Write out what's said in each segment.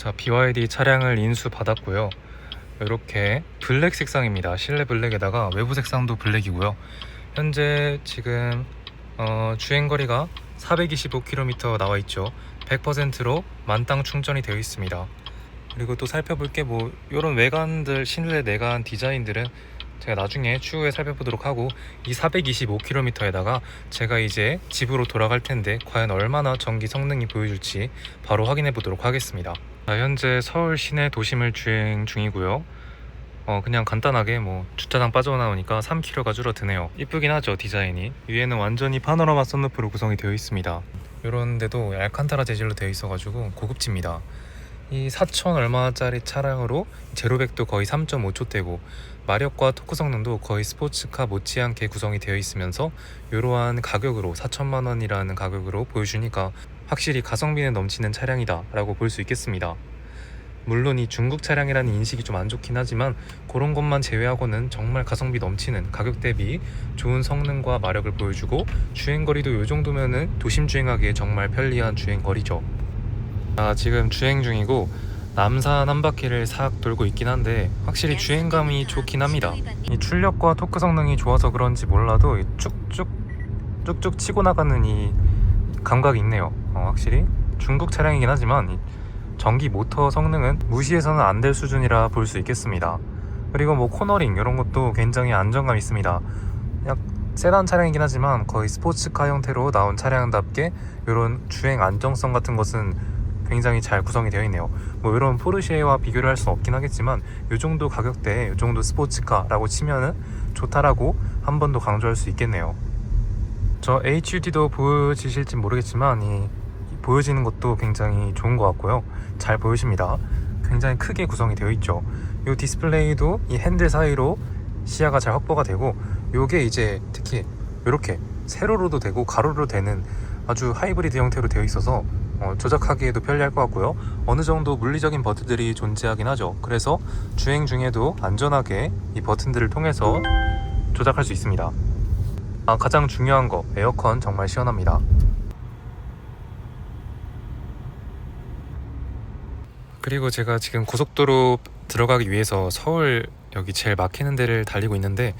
자, BYD 차량을 인수 받았고요. 이렇게 블랙 색상입니다. 실내 블랙에다가 외부 색상도 블랙이고요. 현재 지금 어, 주행 거리가 425km 나와 있죠. 100%로 만땅 충전이 되어 있습니다. 그리고 또 살펴볼 게 뭐 이런 외관들 실내 내관 디자인들은 제가 나중에 추후에 살펴보도록 하고 이 425km에다가 제가 이제 집으로 돌아갈 텐데 과연 얼마나 전기 성능이 보여줄지 바로 확인해 보도록 하겠습니다. 자, 현재 서울 시내 도심을 주행 중이고요. 어, 그냥 간단하게 뭐 주차장 빠져나오니까 3km가 줄어드네요. 이쁘긴 하죠 디자인이. 위에는 완전히 파노라마 썬루프로 구성이 되어 있습니다. 이런 데도 알칸타라 재질로 되어 있어가지고 고급집니다. 이 4천 얼마짜리 차량으로 제로백도 거의 3.5초대고 마력과 토크 성능도 거의 스포츠카 못지않게 구성이 되어 있으면서 이러한 가격으로 4천만 원이라는 가격으로 보여주니까 확실히 가성비는 넘치는 차량이다 라고 볼 수 있겠습니다. 물론 이 중국 차량이라는 인식이 좀 안 좋긴 하지만 그런 것만 제외하고는 정말 가성비 넘치는 가격 대비 좋은 성능과 마력을 보여주고 주행거리도 이 정도면은 도심 주행하기에 정말 편리한 주행거리죠. 아, 지금 주행 중이고 남산 한 바퀴를 싹 돌고 있긴 한데 확실히 주행감이 좋긴 합니다. 이 출력과 토크 성능이 좋아서 그런지 몰라도 이 쭉쭉 쭉쭉 치고 나가는 이 감각이 있네요. 어, 확실히 중국 차량이긴 하지만 이 전기 모터 성능은 무시해서는 안 될 수준이라 볼 수 있겠습니다. 그리고 뭐 코너링 이런 것도 굉장히 안정감 있습니다. 약 세단 차량이긴 하지만 거의 스포츠카 형태로 나온 차량답게 이런 주행 안정성 같은 것은 굉장히 잘 구성이 되어 있네요. 뭐 이런 포르쉐와 비교를 할 수는 없긴 하겠지만 이 정도 가격대에 이 정도 스포츠카라고 치면은 좋다라고 한 번 더 강조할 수 있겠네요. 저 HUD도 보여지실지 모르겠지만 이 보여지는 것도 굉장히 좋은 것 같고요. 잘 보여집니다. 굉장히 크게 구성이 되어 있죠. 이 디스플레이도 이 핸들 사이로 시야가 잘 확보가 되고 요게 이제 특히 이렇게 세로로도 되고 가로로 되는 아주 하이브리드 형태로 되어 있어서 어, 조작하기에도 편리할 것 같고요. 어느 정도 물리적인 버튼들이 존재하긴 하죠. 그래서 주행 중에도 안전하게 이 버튼들을 통해서 조작할 수 있습니다. 아, 가장 중요한 거 에어컨 정말 시원합니다. 그리고 제가 지금 고속도로 들어가기 위해서 서울 여기 제일 막히는 데를 달리고 있는데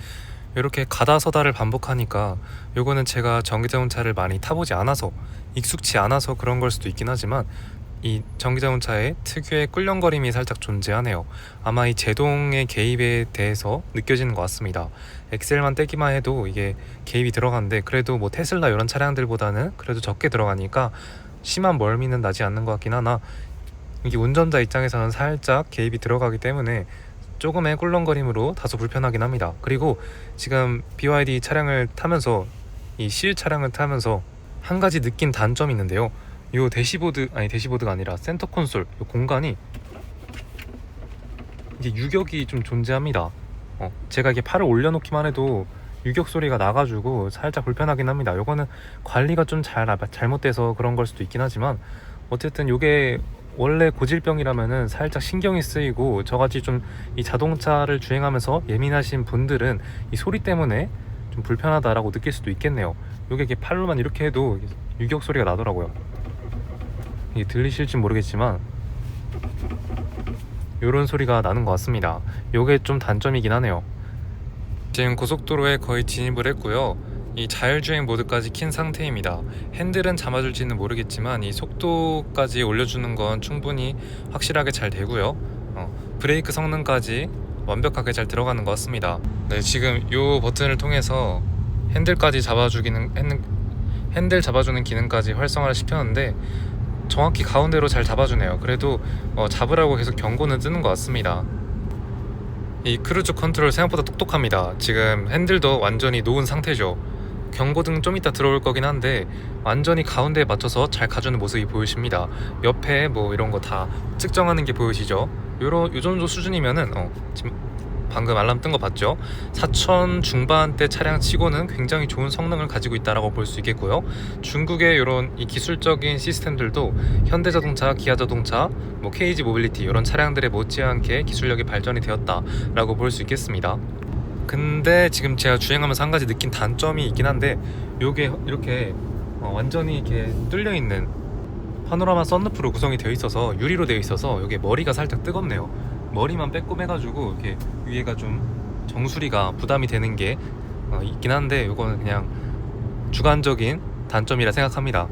이렇게 가다 서다를 반복하니까 요거는 제가 전기자동차를 많이 타보지 않아서 익숙치 않아서 그런 걸 수도 있긴 하지만 이 전기자동차의 특유의 꿀렁거림이 살짝 존재하네요. 아마 이 제동의 개입에 대해서 느껴지는 것 같습니다. 엑셀만 떼기만 해도 이게 개입이 들어가는데 그래도 뭐 테슬라 이런 차량들보다는 그래도 적게 들어가니까 심한 멀미는 나지 않는 것 같긴 하나 이게 운전자 입장에서는 살짝 개입이 들어가기 때문에 조금의 꿀렁거림으로 다소 불편하긴 합니다. 그리고 지금 BYD 차량을 타면서 이 C 차량을 타면서 한 가지 느낀 단점이 있는데요. 요 대시보드 아니 대시보드가 아니라 센터 콘솔 요 공간이 이게 유격이 좀 존재합니다. 어, 제가 이게 팔을 올려놓기만 해도 유격 소리가 나가지고 살짝 불편하긴 합니다. 요거는 관리가 좀 잘 잘못돼서 그런 걸 수도 있긴 하지만 어쨌든 요게 원래 고질병이라면은 살짝 신경이 쓰이고 저같이 좀 이 자동차를 주행하면서 예민하신 분들은 이 소리 때문에 좀 불편하다라고 느낄 수도 있겠네요. 요게 이게 팔로만 이렇게 해도 유격 소리가 나더라고요. 이게 들리실지 모르겠지만 요런 소리가 나는 것 같습니다. 요게 좀 단점이긴 하네요. 지금 고속도로에 거의 진입을 했고요. 이 자율주행 모드까지 킨 상태입니다. 핸들은 잡아줄지는 모르겠지만 이 속도까지 올려주는 건 충분히 확실하게 잘 되고요. 어, 브레이크 성능까지 완벽하게 잘 들어가는 것 같습니다. 네, 지금 이 버튼을 통해서 핸들까지 잡아주기는 핸, 핸들 잡아주는 기능까지 활성화를 시켰는데 정확히 가운데로 잘 잡아주네요. 그래도 어, 잡으라고 계속 경고는 뜨는 것 같습니다. 이 크루즈 컨트롤 생각보다 똑똑합니다. 지금 핸들도 완전히 놓은 상태죠. 경고등 좀 이따 들어올 거긴 한데 완전히 가운데에 맞춰서 잘 가주는 모습이 보이십니다. 옆에 뭐 이런 거 다 측정하는 게 보이시죠? 요런 요 정도 수준이면은 어, 지금 방금 알람 뜬 거 봤죠? 4천 중반대 차량 치고는 굉장히 좋은 성능을 가지고 있다라고 볼 수 있겠고요. 중국의 이런 이 기술적인 시스템들도 현대자동차, 기아자동차, 뭐 KG 모빌리티 이런 차량들에 못지않게 기술력이 발전이 되었다라고 볼 수 있겠습니다. 근데 지금 제가 주행하면서 한 가지 느낀 단점이 있긴 한데 요게 이렇게 어, 완전히 이렇게 뚫려 있는 파노라마 썬루프로 구성이 되어 있어서 유리로 되어 있어서 여기 머리가 살짝 뜨겁네요. 머리만 빼꼼해가지고 이렇게 위에가 좀 정수리가 부담이 되는 게 어, 있긴 한데 이거는 그냥 주관적인 단점이라 생각합니다.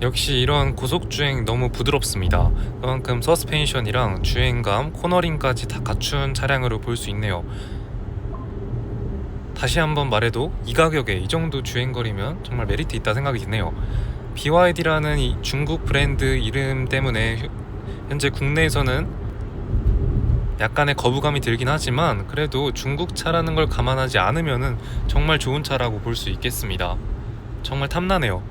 역시 이런 고속 주행 너무 부드럽습니다. 그만큼 서스펜션이랑 주행감, 코너링까지 다 갖춘 차량으로 볼 수 있네요. 다시 한번 말해도 이 가격에 이 정도 주행거리면 정말 메리트 있다 생각이 드네요. BYD라는 이 중국 브랜드 이름 때문에 현- 현재 국내에서는 약간의 거부감이 들긴 하지만 그래도 중국 차라는 걸 감안하지 않으면은 정말 좋은 차라고 볼 수 있겠습니다. 정말 탐나네요.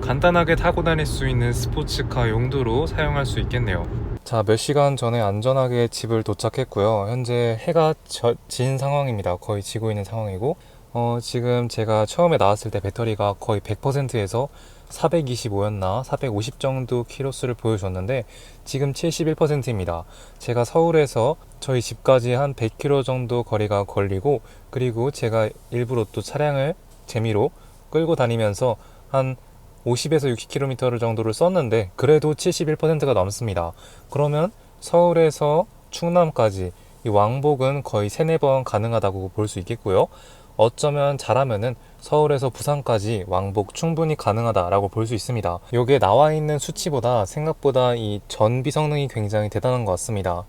간단하게 타고 다닐 수 있는 스포츠카 용도로 사용할 수 있겠네요. 자, 몇 시간 전에 안전하게 집을 도착했고요. 현재 해가 저- 진 상황입니다. 거의 지고 있는 상황이고, 어, 지금 제가 처음에 나왔을 때 배터리가 거의 100%에서 425였나 450 정도 키로수를 보여줬는데 지금 71%입니다. 제가 서울에서 저희 집까지 한 100km 정도 거리가 걸리고 그리고 제가 일부러 또 차량을 재미로 끌고 다니면서 한 50에서 60km 정도를 썼는데 그래도 71%가 넘습니다. 그러면 서울에서 충남까지 이 왕복은 거의 3, 4번 가능하다고 볼 수 있겠고요. 어쩌면 잘하면은 서울에서 부산까지 왕복 충분히 가능하다라고 볼 수 있습니다. 요게 나와 있는 수치보다 생각보다 이 전비 성능이 굉장히 대단한 것 같습니다.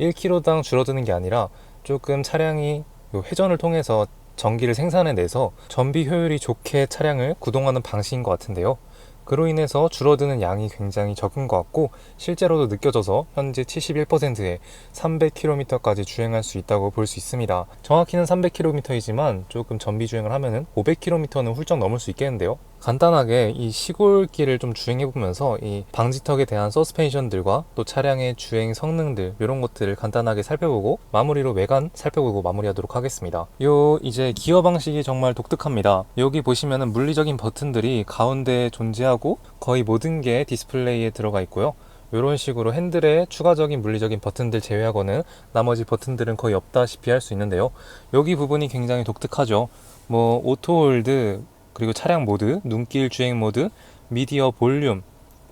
1km당 줄어드는 게 아니라 조금 차량이 요 회전을 통해서 전기를 생산해내서 전비 효율이 좋게 차량을 구동하는 방식인 것 같은데요. 그로 인해서 줄어드는 양이 굉장히 적은 것 같고 실제로도 느껴져서 현재 71%에 300km까지 주행할 수 있다고 볼 수 있습니다. 정확히는 300km이지만 조금 전비 주행을 하면은 500km는 훌쩍 넘을 수 있겠는데요. 간단하게 이 시골길을 좀 주행해 보면서 이 방지턱에 대한 서스펜션들과 또 차량의 주행 성능들 이런 것들을 간단하게 살펴보고 마무리로 외관 살펴보고 마무리하도록 하겠습니다. 요 이제 기어 방식이 정말 독특합니다. 여기 보시면은 물리적인 버튼들이 가운데에 존재하고 거의 모든 게 디스플레이에 들어가 있고요. 이런 식으로 핸들에 추가적인 물리적인 버튼들 제외하고는 나머지 버튼들은 거의 없다시피 할 수 있는데요. 여기 부분이 굉장히 독특하죠. 뭐 오토홀드 그리고 차량 모드, 눈길 주행 모드, 미디어 볼륨,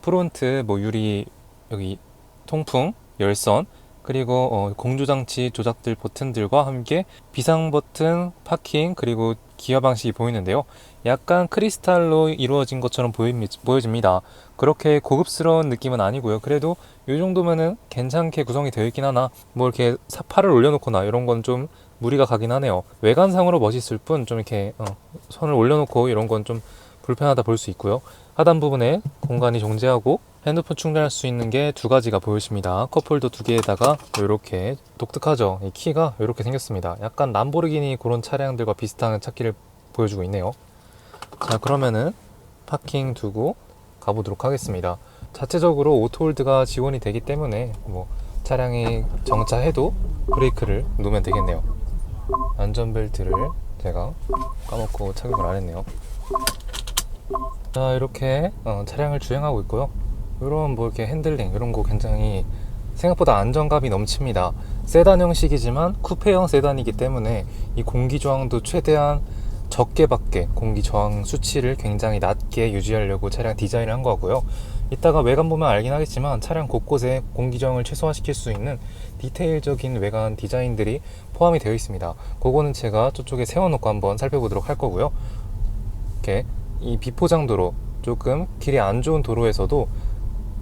프론트 뭐 유리 여기 통풍, 열선 그리고 어, 공조장치 조작들 버튼들과 함께 비상 버튼, 파킹 그리고 기어 방식이 보이는데요. 약간 크리스탈로 이루어진 것처럼 보여집니다. 그렇게 고급스러운 느낌은 아니고요. 그래도 이 정도면은 괜찮게 구성이 되어 있긴 하나 뭐 이렇게 사파를 올려놓거나 이런 건 좀 무리가 가긴 하네요. 외관상으로 멋있을 뿐 좀 이렇게 어, 손을 올려놓고 이런 건 좀 불편하다 볼 수 있고요. 하단 부분에 공간이 존재하고 핸드폰 충전할 수 있는 게 두 가지가 보여집니다. 컵홀더 두 개에다가 이렇게 독특하죠. 이 키가 이렇게 생겼습니다. 약간 람보르기니 그런 차량들과 비슷한 차키를 보여주고 있네요. 자 그러면은 파킹 두고 가보도록 하겠습니다. 자체적으로 오토홀드가 지원이 되기 때문에 뭐 차량이 정차해도 브레이크를 놓으면 되겠네요. 안전벨트를 제가 까먹고 착용을 안 했네요. 자 이렇게 어, 차량을 주행하고 있고요. 이런 뭐 이렇게 핸들링 이런 거 굉장히 생각보다 안정감이 넘칩니다. 세단 형식이지만 쿠페형 세단이기 때문에 이 공기 저항도 최대한 적게 받게 공기 저항 수치를 굉장히 낮게 유지하려고 차량 디자인을 한 거고요. 이따가 외관 보면 알긴 하겠지만 차량 곳곳에 공기 저항을 최소화시킬 수 있는 디테일적인 외관 디자인들이 포함이 되어 있습니다. 그거는 제가 저쪽에 세워놓고 한번 살펴보도록 할 거고요. 이렇게 이 비포장도로 조금 길이 안 좋은 도로에서도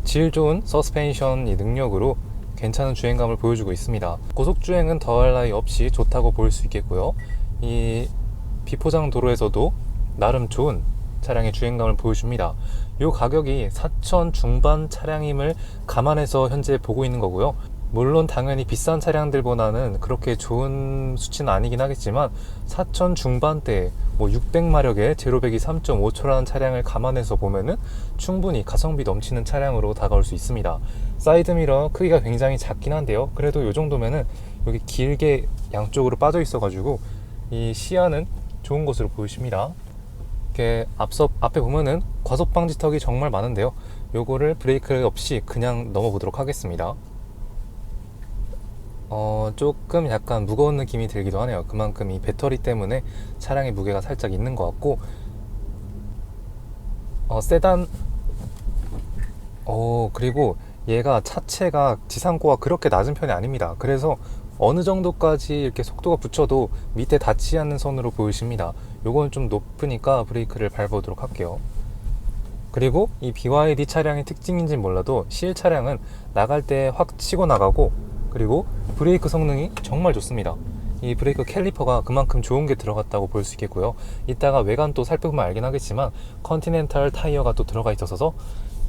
질 좋은 서스펜션 이 능력으로 괜찮은 주행감을 보여주고 있습니다. 고속 주행은 더할 나위 없이 좋다고 볼 수 있겠고요. 이 비포장 도로에서도 나름 좋은 차량의 주행감을 보여줍니다. 이 가격이 4천 중반 차량임을 감안해서 현재 보고 있는 거고요. 물론 당연히 비싼 차량들보다는 그렇게 좋은 수치는 아니긴 하겠지만 4천 중반대 뭐 600마력의 제로백이 3.5초라는 차량을 감안해서 보면은 충분히 가성비 넘치는 차량으로 다가올 수 있습니다. 사이드미러 크기가 굉장히 작긴 한데요. 그래도 이 정도면은 여기 길게 양쪽으로 빠져 있어가지고 이 시야는 좋은 것으로 보이십니다. 이렇게 앞서 앞에 보면은 과속 방지턱이 정말 많은데요. 요거를 브레이크 없이 그냥 넘어보도록 하겠습니다. 어, 조금 약간 무거운 느낌이 들기도 하네요. 그만큼 이 배터리 때문에 차량의 무게가 살짝 있는 것 같고, 어, 세단, 어, 그리고 얘가 차체가 지상고가 그렇게 낮은 편이 아닙니다. 그래서 어느 정도까지 이렇게 속도가 붙여도 밑에 닿지 않는 선으로 보이십니다. 요건 좀 높으니까 브레이크를 밟아보도록 할게요. 그리고 이 BYD 차량의 특징인지 몰라도 CL 차량은 나갈 때 확 치고 나가고 그리고 브레이크 성능이 정말 좋습니다. 이 브레이크 캘리퍼가 그만큼 좋은 게 들어갔다고 볼 수 있겠고요. 이따가 외관 또 살펴보면 알긴 하겠지만 컨티넨탈 타이어가 또 들어가 있어서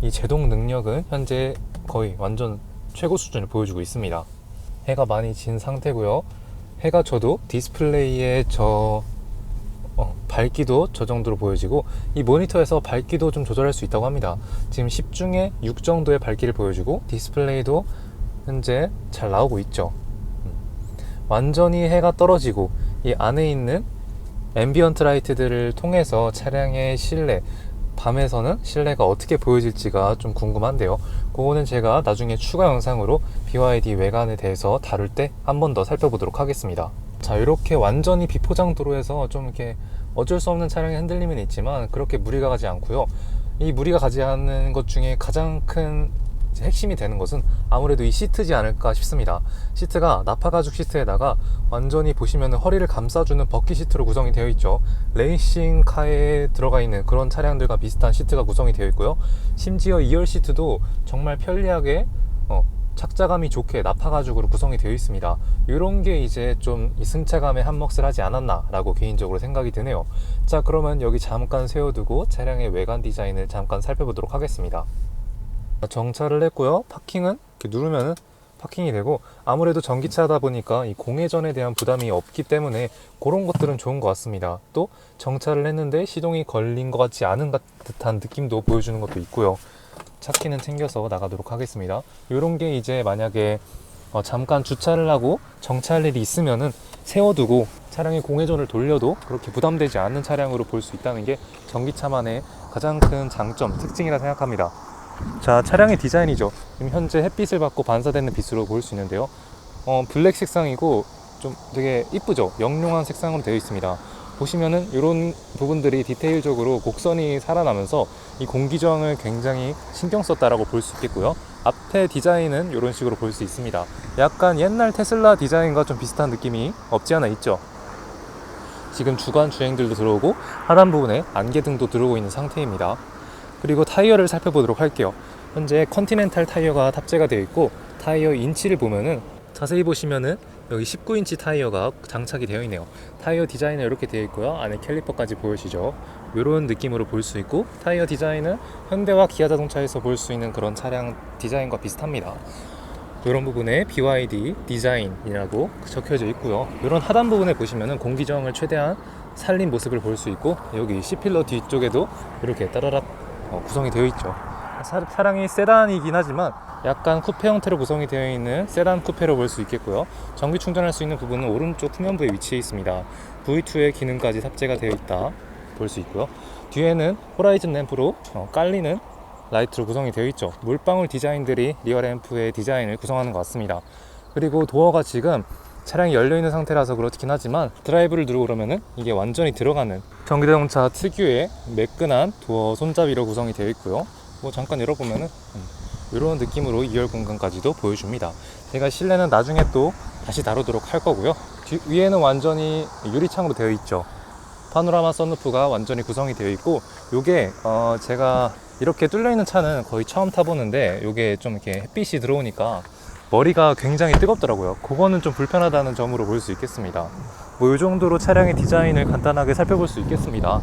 이 제동 능력은 현재 거의 완전 최고 수준을 보여주고 있습니다. 해가 많이 진 상태고요. 해가 져도 디스플레이에 저 어, 밝기도 저 정도로 보여지고 이 모니터에서 밝기도 좀 조절할 수 있다고 합니다. 지금 10 중에 6 정도의 밝기를 보여주고 디스플레이도 현재 잘 나오고 있죠. 음. 완전히 해가 떨어지고 이 안에 있는 앰비언트 라이트들을 통해서 차량의 실내 밤에서는 실내가 어떻게 보여질지가 좀 궁금한데요. 그거는 제가 나중에 추가 영상으로 BYD 외관에 대해서 다룰 때 한 번 더 살펴보도록 하겠습니다. 자, 이렇게 완전히 비포장 도로에서 좀 이렇게 어쩔 수 없는 차량의 흔들림은 있지만 그렇게 무리가 가지 않고요. 이 무리가 가지 않는 것 중에 가장 큰 핵심이 되는 것은 아무래도 이 시트지 않을까 싶습니다. 시트가 나파 가죽 시트에다가 완전히 보시면 허리를 감싸주는 버킷 시트로 구성이 되어 있죠. 레이싱 카에 들어가 있는 그런 차량들과 비슷한 시트가 구성이 되어 있고요. 심지어 2열 시트도 정말 편리하게 어, 착자감이 좋게 나파 가죽으로 구성이 되어 있습니다. 이런 게 이제 좀이 승차감에 한몫을 하지 않았나라고 개인적으로 생각이 드네요. 자, 그러면 여기 잠깐 세워두고 차량의 외관 디자인을 잠깐 살펴보도록 하겠습니다. 정차를 했고요. 파킹은 누르면은 파킹이 되고 아무래도 전기차다 보니까 이 공회전에 대한 부담이 없기 때문에 그런 것들은 좋은 것 같습니다. 또 정차를 했는데 시동이 걸린 것 같지 않은 것- 듯한 느낌도 보여주는 것도 있고요. 차키는 챙겨서 나가도록 하겠습니다. 이런 게 이제 만약에 어, 잠깐 주차를 하고 정차할 일이 있으면은 세워두고 차량의 공회전을 돌려도 그렇게 부담되지 않는 차량으로 볼 수 있다는 게 전기차만의 가장 큰 장점, 특징이라 생각합니다. 자, 차량의 디자인이죠. 지금 현재 햇빛을 받고 반사되는 빛으로 보일 수 있는데요. 어, 블랙 색상이고 좀 되게 이쁘죠. 영롱한 색상으로 되어 있습니다. 보시면은 이런 부분들이 디테일적으로 곡선이 살아나면서 이 공기 저항을 굉장히 신경 썼다라고 볼 수 있겠고요. 앞에 디자인은 이런 식으로 볼 수 있습니다. 약간 옛날 테슬라 디자인과 좀 비슷한 느낌이 없지 않아 있죠. 지금 주간 주행들도 들어오고 하단 부분에 안개등도 들어오고 있는 상태입니다. 그리고 타이어를 살펴보도록 할게요. 현재 컨티넨탈 타이어가 탑재가 되어 있고 타이어 인치를 보면은 자세히 보시면은 여기 19인치 타이어가 장착이 되어 있네요. 타이어 디자인은 이렇게 되어 있고요. 안에 캘리퍼까지 보이시죠? 이런 느낌으로 볼 수 있고 타이어 디자인은 현대와 기아 자동차에서 볼 수 있는 그런 차량 디자인과 비슷합니다. 이런 부분에 BYD 디자인이라고 적혀져 있고요. 이런 하단 부분에 보시면은 공기 저항을 최대한 살린 모습을 볼 수 있고 여기 C필러 뒤쪽에도 이렇게 따라락 어, 구성이 되어 있죠. 차, 차량이 세단이긴 하지만 약간 쿠페 형태로 구성이 되어 있는 세단 쿠페로 볼 수 있겠고요. 전기 충전할 수 있는 부분은 오른쪽 후면부에 위치해 있습니다. V2의 기능까지 탑재가 되어 있다 볼 수 있고요. 뒤에는 호라이즌 램프로 어, 깔리는 라이트로 구성이 되어 있죠. 물방울 디자인들이 리어 램프의 디자인을 구성하는 것 같습니다. 그리고 도어가 지금 차량이 열려 있는 상태라서 그렇긴 하지만 드라이브를 누르고 그러면은 이게 완전히 들어가는 전기자동차 특유의 매끈한 도어 손잡이로 구성이 되어 있고요. 뭐 잠깐 열어보면은 이런 느낌으로 2열 공간까지도 보여줍니다. 제가 실내는 나중에 또 다시 다루도록 할 거고요. 뒤- 위에는 완전히 유리창으로 되어 있죠. 파노라마 썬루프가 완전히 구성이 되어 있고 요게 어 제가 이렇게 뚫려 있는 차는 거의 처음 타보는데 요게 좀 이렇게 햇빛이 들어오니까 머리가 굉장히 뜨겁더라고요. 그거는 좀 불편하다는 점으로 볼 수 있겠습니다. 뭐 이 정도로 차량의 디자인을 간단하게 살펴볼 수 있겠습니다.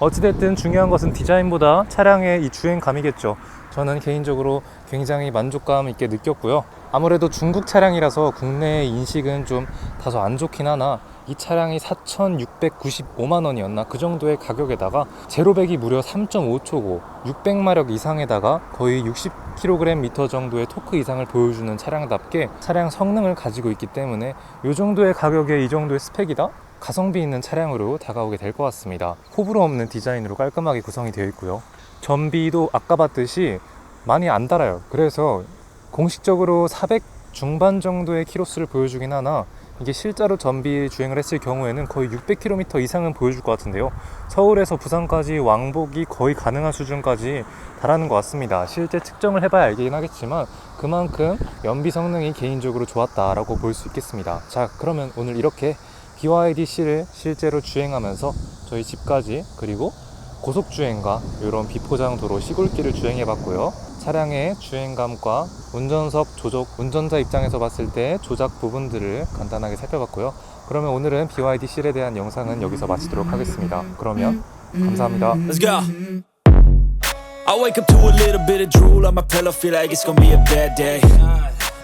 어찌됐든 중요한 것은 디자인보다 차량의 이 주행감이겠죠. 저는 개인적으로 굉장히 만족감 있게 느꼈고요. 아무래도 중국 차량이라서 국내 인식은 좀 다소 안 좋긴 하나 이 차량이 4,695만 원이었나 그 정도의 가격에다가 제로백이 무려 3.5초고 600마력 이상에다가 거의 60kg 미터 정도의 토크 이상을 보여주는 차량답게 차량 성능을 가지고 있기 때문에 이 정도의 가격에 이 정도의 스펙이다? 가성비 있는 차량으로 다가오게 될 것 같습니다. 호불호 없는 디자인으로 깔끔하게 구성이 되어 있고요. 전비도 아까 봤듯이 많이 안 달아요. 그래서 공식적으로 400 중반 정도의 키로수를 보여주긴 하나 이게 실제로 전비 주행을 했을 경우에는 거의 600km 이상은 보여줄 것 같은데요. 서울에서 부산까지 왕복이 거의 가능한 수준까지 달하는 것 같습니다. 실제 측정을 해봐야 알긴 하겠지만 그만큼 연비 성능이 개인적으로 좋았다라고 볼 수 있겠습니다. 자, 그러면 오늘 이렇게 BYD-C를 실제로 주행하면서 저희 집까지 그리고 고속 주행과 이런 비포장도로 시골길을 주행해 봤고요. 차량의 주행감과 운전석 조작, 운전자 입장에서 봤을 때 조작 부분들을 간단하게 살펴봤고요. 그러면 오늘은 BYD C에 대한 영상은 여기서 마치도록 하겠습니다. 그러면 감사합니다. Let's go. I wake up to a little bit of drool on my pillow, feel like it's gonna be a bad day.